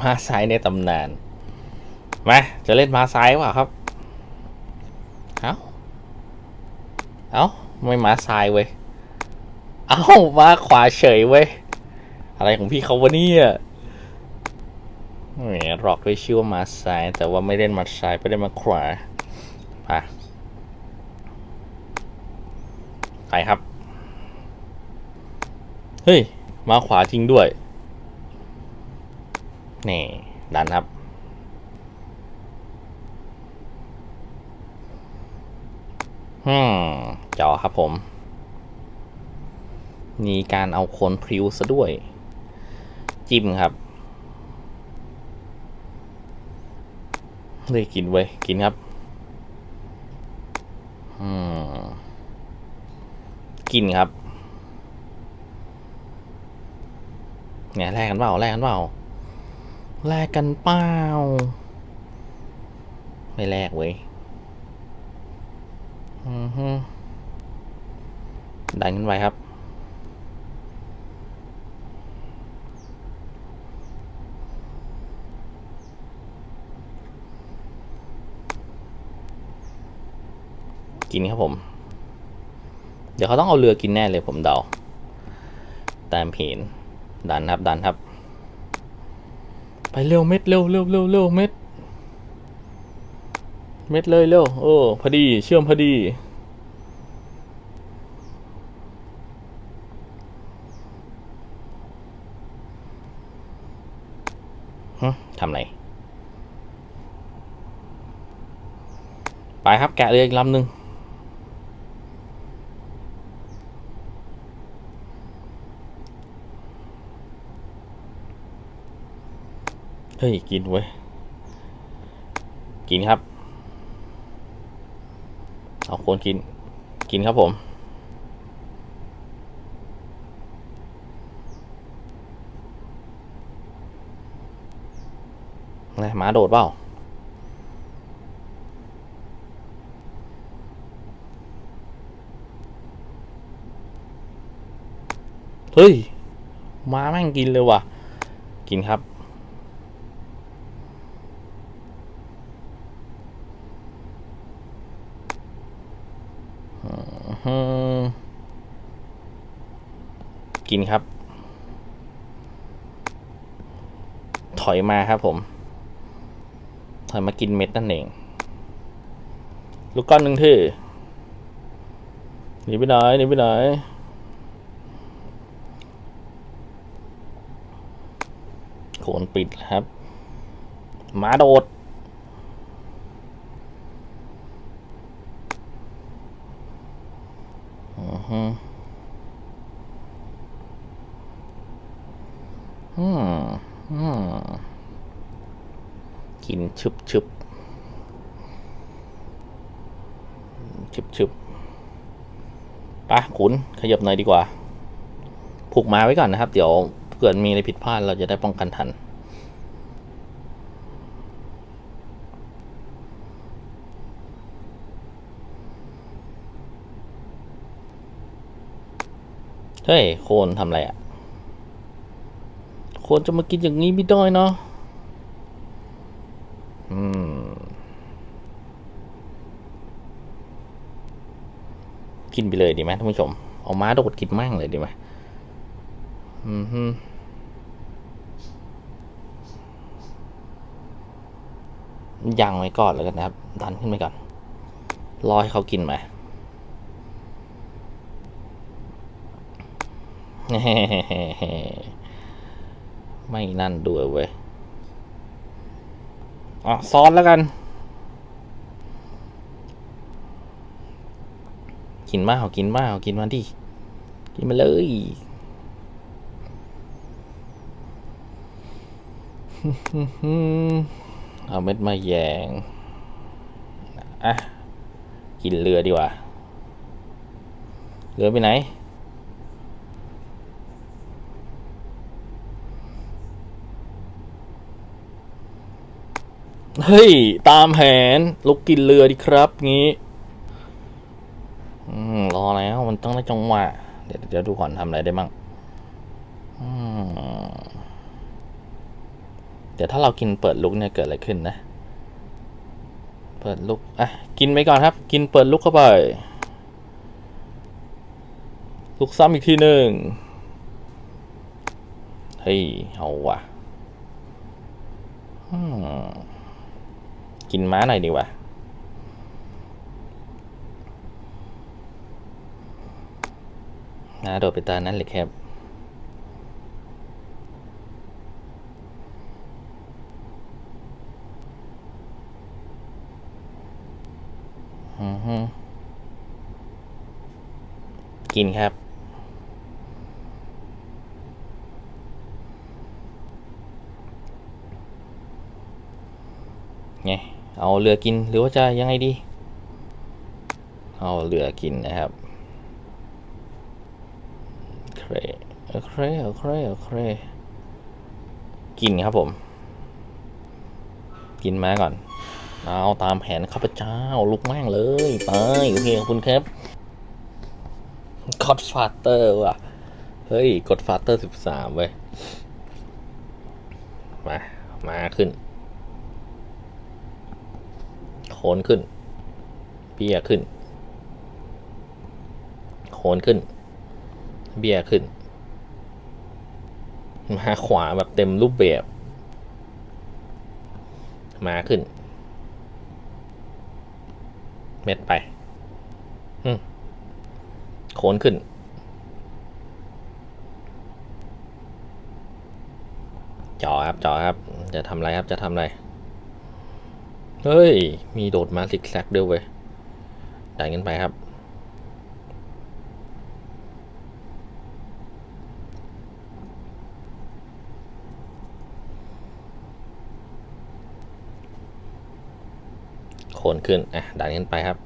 ม้าซ้ายในตำนาน มา จะเล่นม้าซ้ายวะครับ เอ้า เอ้า ไม่ม้าซ้ายเว้ย เอ้าม้าขวาเฉยเว้ย อะไรของพี่เขาวะเนี่ยแหมหลอกด้วยชื่อว่าม้าซ้าย แต่ว่าไม่เล่นม้าซ้ายไปเล่นม้าขวาไปไปครับ เฮ้ย มาขวาจริงด้วย นี่ดันครับ อืมจอครับผม มีการเอาโคนพริ้วซะด้วย จิ้มครับเลยกินเว้ย กินครับ อืม กินครับ เนี่ยแลกกันเปล่าแลกกันเปล่า แลกกันเปล่าไม่แลกเว้ยอือฮึดันขึ้นไปครับ กินครับผม เดี๋ยวเขาต้องเอาเรือกินแน่เลยผมเดา ตามเพนดันครับ ดันครับ ไปเร็วเม็ดเร็วเร็วเร็วเร็วเม็ด เม็ดเลยเร็วโอ้พอดี เชื่อมพอดีฮทำไร ไปครับแกะเรืออีกลำหนึ่ง ฮ้ย กินเว้ย กินครับ เอาคนกิน กินครับผม อะไรหมาโดดเปล่าเฮ้ยหมาแม่งกินเลยว่ะ กินครับ กินครับ ถอยมาครับผม ถอยมากินเม็ดนั่นเอง ลูกก้อนหนึ่งที่หนีไปไหนหนีไปไหนโขนปิดครับหมาโดด อือฮึอืมอืมกิน ชุบชุบชุบชุบปะขุนขยับหน่อยดีกว่า ผูกมาไว้ก่อนนะครับ เดี๋ยวเกิดมีอะไรผิดพลาดเราจะได้ป้องกันทันเฮ้ยโคนทำอะไรอะ โคนจะมากินอย่างนี้ไม่ได้เนาะ กินไปเลยดีไหมท่านผู้ชม เอาม้าโดดกินมั่งเลยดีไหมอืมฮึยังไว้ก่อนแล้วกันนะครับ ดันขึ้นไปก่อนรอให้เขากินมาไม่นั่นด้วยเว้ย อะซ้อนแล้วกัน กินมาเอากินมาเอากินมาดิกินมาเลยเอาเม็ดมาแยงอะกินเรือดีกว่าเรือไปไหนเฮ้ย ตามแผนลุกกินเรือดิครับ งี้ มันต้องได้จังหวะเดี๋ยวเดี๋ยวดูก่อนทำอะไรได้บ้างเดี๋ยวถ้าเรากินเปิดลุกเนี่ยเกิดอะไรขึ้นนะ เปิดลุกอะกินไปก่อนครับ กินเปิดลุกเข้าไป ลุกซ้ำอีกทีหนึ่งเฮ้ยเอาว่ะกินม้าหน่อยดีกว่า นาโดดไปตานั้นเลยครับ กินครับ ไง เอาเรือกินหรือว่าจะยังไงดี เอาเรือกินนะครับ โอเคโอเคโอเคโอเคกินครับผม กินมาก่อน เอาตามแผนข้าพเจ้าลุกแม่งเลยไปโอเคขอบคุณครับกดฟาเตอร์ว่ะ เฮ้ยกดฟาเตอร์สิบสามเว้ย มา มาขึ้นโคนขึ้นเบี้ยขึ้นโคนขึ้น เบี้ยขึ้น มาขวาแบบเต็มรูปแบบ มาขึ้น เม็ดไปอืโคนขึ้น จอครับจอครับ จะทำอะไรครับจะทำอะไร เฮ้ย มีโดดมาซิกแซกด้วยเว้ยดันกันไปครับ โคนขึ้น อะ ดันกันไปครับ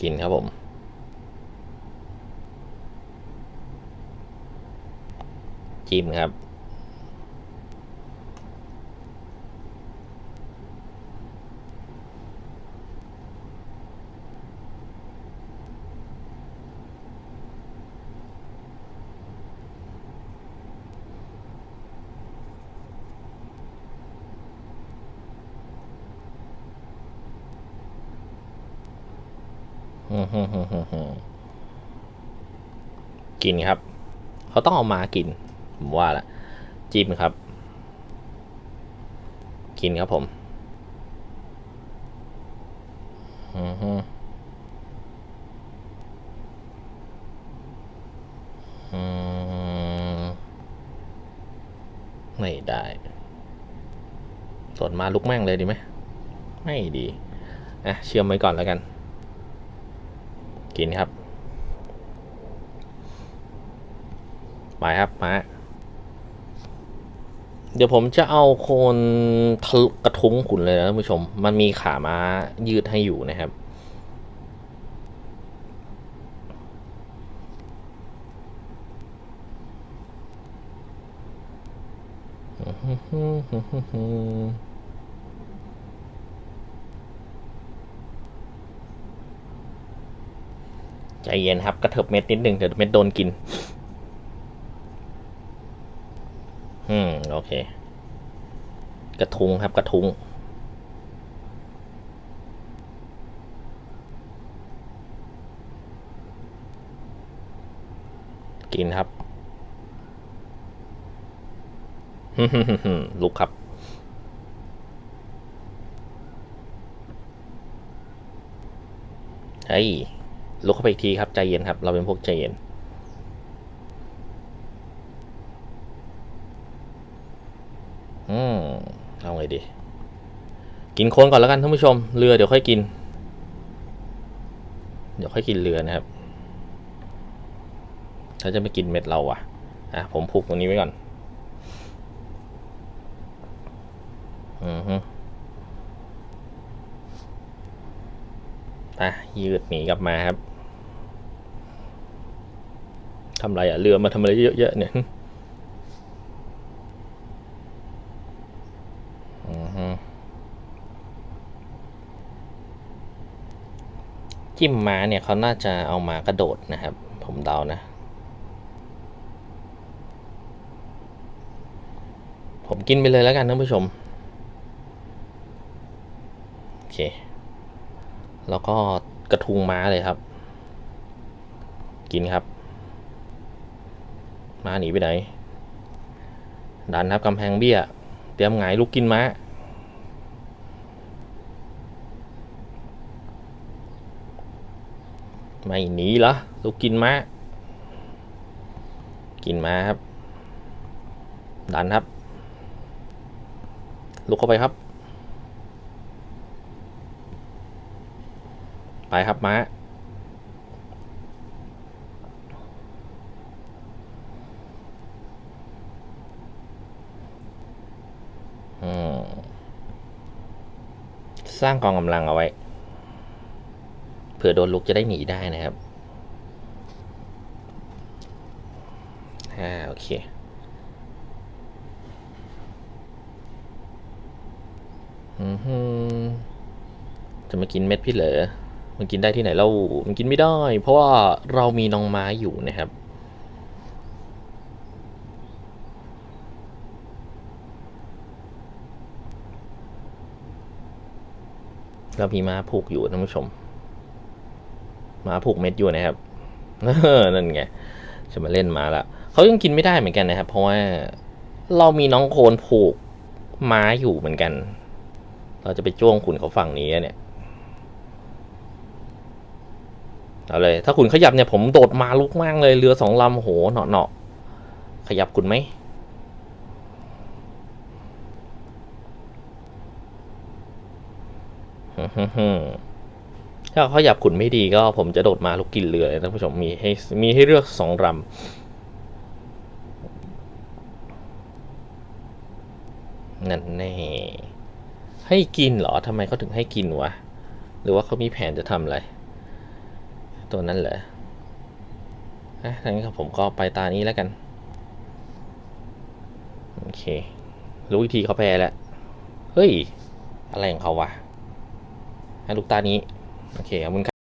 กินครับผมจิ้มครับ กินครับ เขาต้องเอามากิน ผมว่าละจิ้มครับ กินครับผมอือฮึอืมไม่ได้ส่วนมาลุกแม่งเลยดีไหม ไม่ดี อะ เชื่อมไว้ก่อนแล้วกัน กินครับ ไปครับมาเดี๋ยวผมจะเอาโคนทะลุกระทุ้งขุนเลยนะท่านผู้ชม มันมีขาม้ายืดให้อยู่นะครับ ใจเย็นครับกระเถิบเม็ดนิดหนึ่งเดี๋ยวเม็ดโดนกิน อืม โอเค กระทุงครับกระทุงกินครับลุกครับ เฮ้ย ลุกเข้าไปอีกทีครับใจเย็นครับ เราเป็นพวกใจเย็น อืมเอาไงดี กินโคนก่อนแล้วกันท่านผู้ชม เรือเดี๋ยวค่อยกิน เดี๋ยวค่อยกินเรือนะครับถ้าจะไม่กินเม็ดเราอะ อะ ผมผูกตรงนี้ไว้ก่อน อือฮึอะยืดหนีกลับมาครับ ทำไรอะเรือมาทำอะไรเยอะแยะเนี่ยจิ้มม้าเนี่ยเขาน่าจะเอามากระโดดนะครับ ผมเดานะ ผมกินไปเลยแล้วกันท่านผู้ชม โอเค แล้วก็กระทุงม้าเลยครับ กินครับ ม้าหนีไปไหน ดันครับกำแพงเบี้ย เตรียมหงายลูกกินม้า ไม่หนีเหรอลูกกินม้า กินม้าครับ ดันครับ ลุกเข้าไปครับ ไปครับม้า อืม สร้างกองกำลังเอาไว้ เผื่อโดนลุกจะได้หนีได้นะครับอ่าโอเคอือหือจะมากินเม็ดพี่เหรอมันกินได้ที่ไหนเล่ามันกินไม่ได้ เพราะว่าเรามีน้องไม้อยู่นะครับ เรามีม้าผูกอยู่ท่านผู้ชมม้าผูกเม็ดอยู่นะครับนั่นไงจะมาเล่นม้าละเขายังกินไม่ได้เหมือนกันนะครับ เพราะว่าเรามีน้องโคนผูกม้าอยู่เหมือนกัน เราจะไปจ้วงคุณเขาฝั่งนี้เนี่ยเอาเลย ถ้าคุณขยับเนี่ยผมโดดมาลุกมากเลยเรือสองลำโหเหนาะเนาะขยับคุณไหม ถ้าเขาหยับขุนไม่ดีก็ผมจะโดดมาลุกกินเรือเลยท่านผู้ชมมีให้มีให้เลือกสองลำนั่นแน่ให้กินเหรอทำไมเขาถึงให้กินวะ หรือว่าเขามีแผนจะทำอะไร ตัวนั้นเหรออะทั้งนี้ผมก็ไปตานี้แล้วกัน โอเค รู้วิธีเขาแพ้แล้ว เฮ้ย อะไรของเขาวะ ให้ลูกตานี้ โอเคขอบคุณครับ